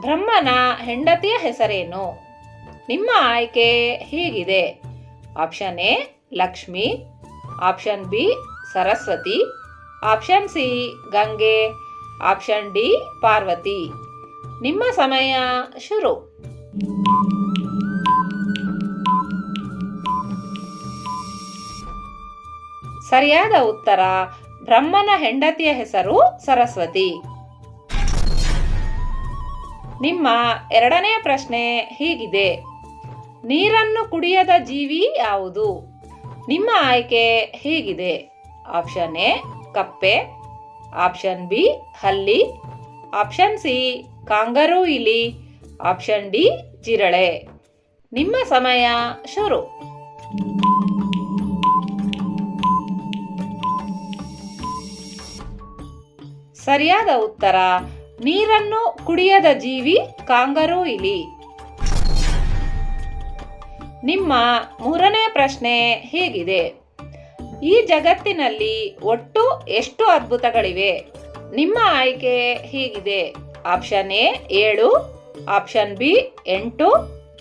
ಬ್ರಹ್ಮನ ಹೆಂಡತಿಯ ಹೆಸರೇನು? ನಿಮ್ಮ ಆಯ್ಕೆ ಹೀಗಿದೆ. Option A, Lakshmi. Option B, Saraswati. Option C, Gange. Option D, Parvati. ನಿಮ್ಮ ಸಮಯ ಶುರು. ಸರಿಯಾದ ಉತ್ತರ, ಬ್ರಹ್ಮನ ಹೆಂಡತಿಯ ಹೆಸರು ಸರಸ್ವತಿ. ನಿಮ್ಮ ಎರಡನೆಯ ಪ್ರಶ್ನೆ ಹೀಗಿದೆ. ನೀರನ್ನು ಕುಡಿಯದ ಜೀವಿ ಯಾವುದು? ನಿಮ್ಮ ಆಯ್ಕೆ ಹೀಗಿದೆ. ಆಪ್ಷನ್ ಎ, ಕಪ್ಪೆ. ಆಪ್ಷನ್ ಬಿ, ಹಲ್ಲಿ. ಆಪ್ಷನ್ ಸಿ, ಕಾಂಗರು ಇಲಿ. ಆಪ್ಷನ್ ಡಿ, ಜಿರಳೆ. ನಿಮ್ಮ ಸಮಯ ಶುರು. ಸರಿಯಾದ ಉತ್ತರ ನೀರನ್ನು ಕುಡಿಯದ ಜೀವಿ ಕಾಂಗರೂ ಇಲಿ. ನಿಮ್ಮ ಮೂರನೇ ಪ್ರಶ್ನೆ ಹೀಗಿದೆ. ಈ ಜಗತ್ತಿನಲ್ಲಿ ಒಟ್ಟು ಎಷ್ಟು ಅದ್ಭುತಗಳಿವೆ? ನಿಮ್ಮ ಆಯ್ಕೆ ಹೀಗಿದೆ. ಆಪ್ಷನ್ ಎ ಏಳು, ಆಪ್ಷನ್ ಬಿ ಎಂಟು,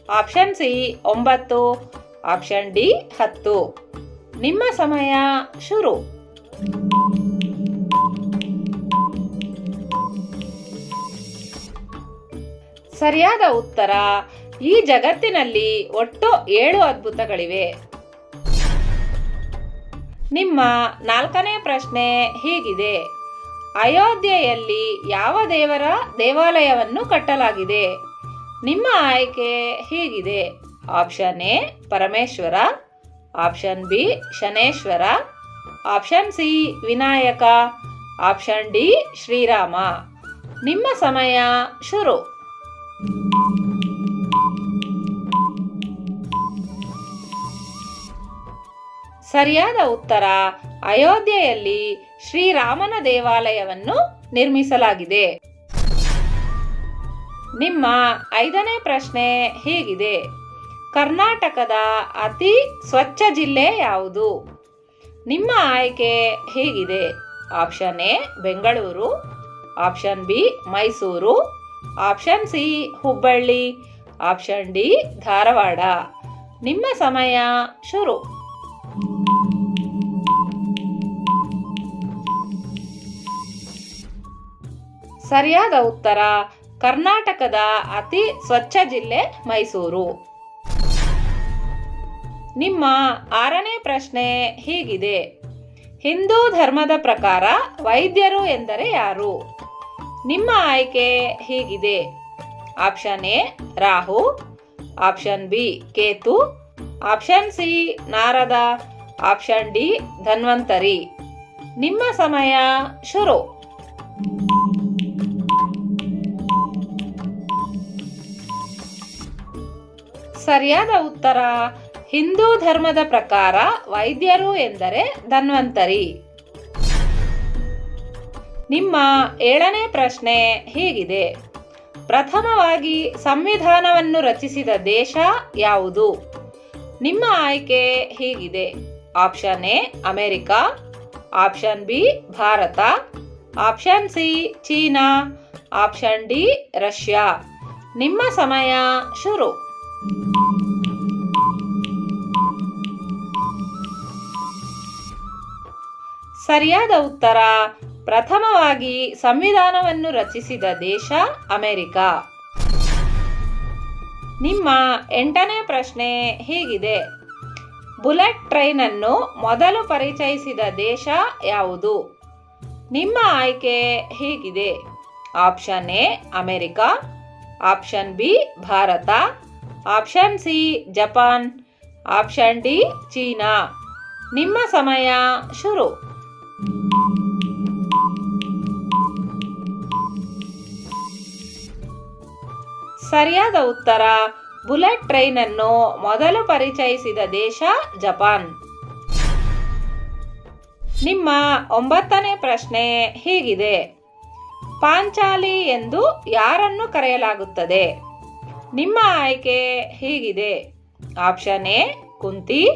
ಆಪ್ಷನ್ ಸಿ ಒಂಬತ್ತು, ಆಪ್ಷನ್ ಡಿ ಹತ್ತು. ನಿಮ್ಮ ಸಮಯ ಶುರು. ಸರಿಯಾದ ಉತ್ತರ, ಈ ಜಗತ್ತಿನಲ್ಲಿ ಒಟ್ಟು ಏಳು ಅದ್ಭುತಗಳಿವೆ. ನಿಮ್ಮ ನಾಲ್ಕನೇ ಪ್ರಶ್ನೆ ಹೀಗಿದೆ. ಅಯೋಧ್ಯೆಯಲ್ಲಿ ಯಾವ ದೇವರ ದೇವಾಲಯವನ್ನು ಕಟ್ಟಲಾಗಿದೆ? ನಿಮ್ಮ ಆಯ್ಕೆ ಹೀಗಿದೆ. Option A, Parameshwara. Option B, Shaneshwara. Option C, Vinayaka. Option D, Shrirama. ನಿಮ್ಮ ಸಮಯ ಶುರು. ಸರಿಯಾದ ಉತ್ತರ ಅಯೋಧ್ಯೆಯಲ್ಲಿ ಶ್ರೀರಾಮನ ದೇವಾಲಯವನ್ನು ನಿರ್ಮಿಸಲಾಗಿದೆ. ನಿಮ್ಮ ಐದನೇ ಪ್ರಶ್ನೆ ಹೀಗಿದೆ. ಕರ್ನಾಟಕದ ಅತಿ ಸ್ವಚ್ಛ ಜಿಲ್ಲೆ ಯಾವುದು? ನಿಮ್ಮ ಆಯ್ಕೆ ಹೀಗಿದೆ. Option A, Bengaluru. Option B, Mysuru. Option C, Hubballi. Option D, Dharwad. ನಿಮ್ಮ ಸಮಯ ಶುರು. ಸರಿಯಾದ ಉತ್ತರ, ಕರ್ನಾಟಕದ ಅತಿ ಸ್ವಚ್ಛ ಜಿಲ್ಲೆ ಮೈಸೂರು. ನಿಮ್ಮ ಆರನೇ ಪ್ರಶ್ನೆ ಹೀಗಿದೆ. ಹಿಂದೂ ಧರ್ಮದ ಪ್ರಕಾರ ವೈದ್ಯರು ಎಂದರೆ ಯಾರು? ನಿಮ್ಮ ಆಯ್ಕೆ ಹೀಗಿದೆ. Option A, Rahu. Option B, Ketu. Option C, Narada. Option D, Dhanvantari. ನಿಮ್ಮ ಸಮಯ ಶುರು. ಸರಿಯಾದ ಉತ್ತರ. ಹಿಂದೂ ಧರ್ಮದ ಪ್ರಕಾರ ವೈದ್ಯರು ಎಂದರೆ ಧನ್ವಂತರಿ. ನಿಮ್ಮ ಏಳನೇ ಪ್ರಶ್ನೆ ಹೀಗಿದೆ. ಪ್ರಥಮವಾಗಿ ಸಂವಿಧಾನವನ್ನು ರಚಿಸಿದ ದೇಶ ಯಾವುದು? ನಿಮ್ಮ ಆಯ್ಕೆ ಹೀಗಿದೆ. Option A, America. Option B, Bharat. Option C, China. Option D, Russia. ನಿಮ್ಮ ಸಮಯ ಶುರು. ಸರಿಯಾದ ಉತ್ತರ. ಪ್ರಥಮವಾಗಿ ಸಂವಿಧಾನವನ್ನು ರಚಿಸಿದ ದೇಶ ಅಮೆರಿಕ. ನಿಮ್ಮ ಎಂಟನೇ ಪ್ರಶ್ನೆ ಹೀಗಿದೆ. ಬುಲೆಟ್ ಟ್ರೈನ್ ಅನ್ನು ಮೊದಲು ಪರಿಚಯಿಸಿದ ದೇಶ ಯಾವುದು? ನಿಮ್ಮ ಆಯ್ಕೆ ಹೀಗಿದೆ. Option A, America. Option B, Bharat. Option C, Japan. Option D, China. ನಿಮ್ಮ ಸಮಯ ಶುರು. ಸರಿಯಾದ ಉತ್ತರ, ಬುಲೆಟ್ ಟ್ರೈನ್ ಅನ್ನು ಮೊದಲು ಪರಿಚಯಿಸಿದ ದೇಶ ಜಪಾನ್. ನಿಮ್ಮ ಒಂಬತ್ತನೇ ಪ್ರಶ್ನೆ ಹೀಗಿದೆ. ಪಾಂಚಾಲಿ ಎಂದು ಯಾರನ್ನು ಕರೆಯಲಾಗುತ್ತದೆ? ನಿಮ್ಮ ಆಯ್ಕೆ ಹೀಗಿದೆ. Option A, Kunti.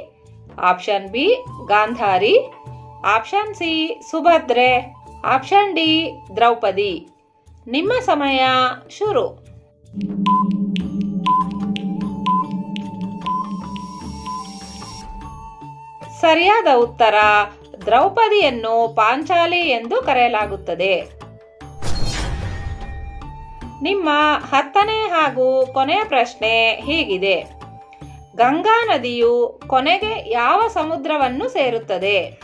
Option B, Gandhari. Option C, Subhadra. Option D, Draupadi. ನಿಮ್ಮ ಸಮಯ ಶುರು. ಸರಿಯಾದ ಉತ್ತರ ದ್ರೌಪದಿಯನ್ನು ಪಾಂಚಾಲಿ ಎಂದು ಕರೆಯಲಾಗುತ್ತದೆ. ನಿಮ್ಮ ಹತ್ತನೇ ಹಾಗೂ ಕೊನೆಯ ಪ್ರಶ್ನೆ ಹೀಗಿದೆ. ಗಂಗಾ ನದಿಯು ಕೊನೆಗೆ ಯಾವ ಸಮುದ್ರವನ್ನು ಸೇರುತ್ತದೆ?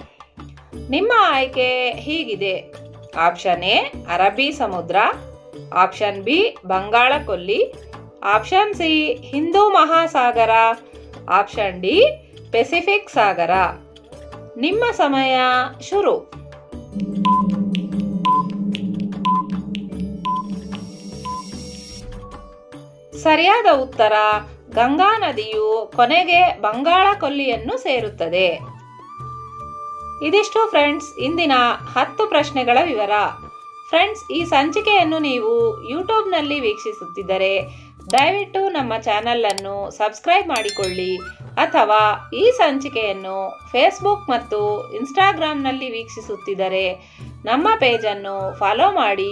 ನಿಮ್ಮ ಆಯ್ಕೆ ಹೀಗಿದೆ. ಆಪ್ಷನ್ ಎ, ಅರಬ್ಬಿ ಸಮುದ್ರ. ಆಪ್ಷನ್ ಬಿ ಬಂಗಾಳ ಕೊಲ್ಲಿ ಆಪ್ಷನ್ ಸಿ, ಹಿಂದೂ ಮಹಾಸಾಗರ. ಆಪ್ಷನ್ ಡಿ, ಪೆಸಿಫಿಕ್ ಸಾಗರ. ನಿಮ್ಮ ಸಮಯ ಶುರು. ಸರಿಯಾದ ಉತ್ತರ ಗಂಗಾ ನದಿಯು ಕೊನೆಗೆ ಬಂಗಾಳ ಕೊಲ್ಲಿಯನ್ನು ಸೇರುತ್ತದೆ. ಇದಿಷ್ಟು ಫ್ರೆಂಡ್ಸ್ ಇಂದಿನ ಹತ್ತು ಪ್ರಶ್ನೆಗಳ ವಿವರ. ಫ್ರೆಂಡ್ಸ್ ಈ ಸಂಚಿಕೆಯನ್ನು ನೀವು ಯೂಟ್ಯೂಬ್ನಲ್ಲಿ ವೀಕ್ಷಿಸುತ್ತಿದ್ದರೆ ದಯವಿಟ್ಟು ನಮ್ಮ ಚಾನಲನ್ನು ಸಬ್ಸ್ಕ್ರೈಬ್ ಮಾಡಿಕೊಳ್ಳಿ ಅಥವಾ ಈ ಸಂಚಿಕೆಯನ್ನು ಫೇಸ್ಬುಕ್ ಮತ್ತು ಇನ್ಸ್ಟಾಗ್ರಾಮ್ನಲ್ಲಿ ವೀಕ್ಷಿಸುತ್ತಿದ್ದರೆ ನಮ್ಮ ಪೇಜನ್ನು ಫಾಲೋ ಮಾಡಿ